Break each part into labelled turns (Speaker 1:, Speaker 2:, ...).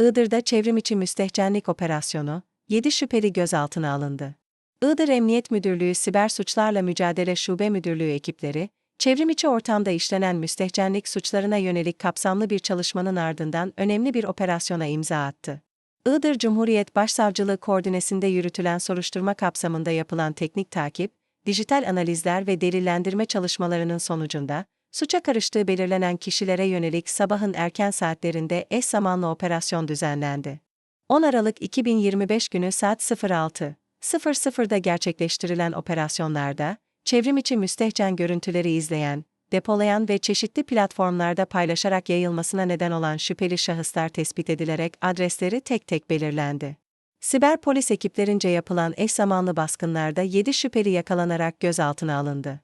Speaker 1: Iğdır'da çevrimiçi müstehcenlik operasyonu, 7 şüpheli gözaltına alındı. Iğdır Emniyet Müdürlüğü Siber Suçlarla Mücadele Şube Müdürlüğü ekipleri, çevrimiçi ortamda işlenen müstehcenlik suçlarına yönelik kapsamlı bir çalışmanın ardından önemli bir operasyona imza attı. Iğdır Cumhuriyet Başsavcılığı koordinesinde yürütülen soruşturma kapsamında yapılan teknik takip, dijital analizler ve delillendirme çalışmalarının sonucunda, suça karıştığı belirlenen kişilere yönelik sabahın erken saatlerinde eş zamanlı operasyon düzenlendi. 10 Aralık 2025 günü saat 06.00'da gerçekleştirilen operasyonlarda, çevrimiçi müstehcen görüntüleri izleyen, depolayan ve çeşitli platformlarda paylaşarak yayılmasına neden olan şüpheli şahıslar tespit edilerek adresleri tek tek belirlendi. Siber polis ekiplerince yapılan eş zamanlı baskınlarda 7 şüpheli yakalanarak gözaltına alındı.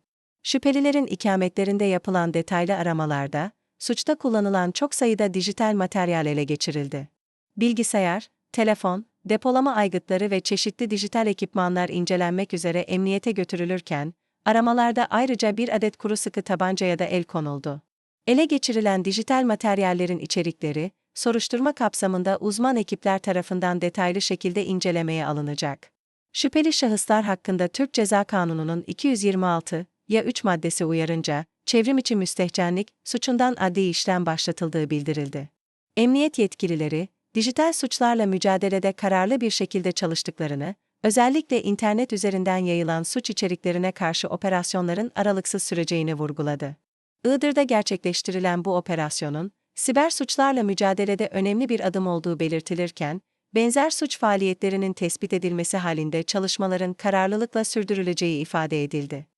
Speaker 1: Şüphelilerin ikametlerinde yapılan detaylı aramalarda, suçta kullanılan çok sayıda dijital materyal ele geçirildi. Bilgisayar, telefon, depolama aygıtları ve çeşitli dijital ekipmanlar incelenmek üzere emniyete götürülürken, aramalarda ayrıca bir adet kuru sıkı tabancaya da el konuldu. Ele geçirilen dijital materyallerin içerikleri, soruşturma kapsamında uzman ekipler tarafından detaylı şekilde incelemeye alınacak. Şüpheli şahıslar hakkında Türk Ceza Kanunu'nun 226 ya 3 maddesi uyarınca, çevrimiçi müstehcenlik suçundan adli işlem başlatıldığı bildirildi. Emniyet yetkilileri, dijital suçlarla mücadelede kararlı bir şekilde çalıştıklarını, özellikle internet üzerinden yayılan suç içeriklerine karşı operasyonların aralıksız süreceğini vurguladı. Iğdır'da gerçekleştirilen bu operasyonun, siber suçlarla mücadelede önemli bir adım olduğu belirtilirken, benzer suç faaliyetlerinin tespit edilmesi halinde çalışmaların kararlılıkla sürdürüleceği ifade edildi.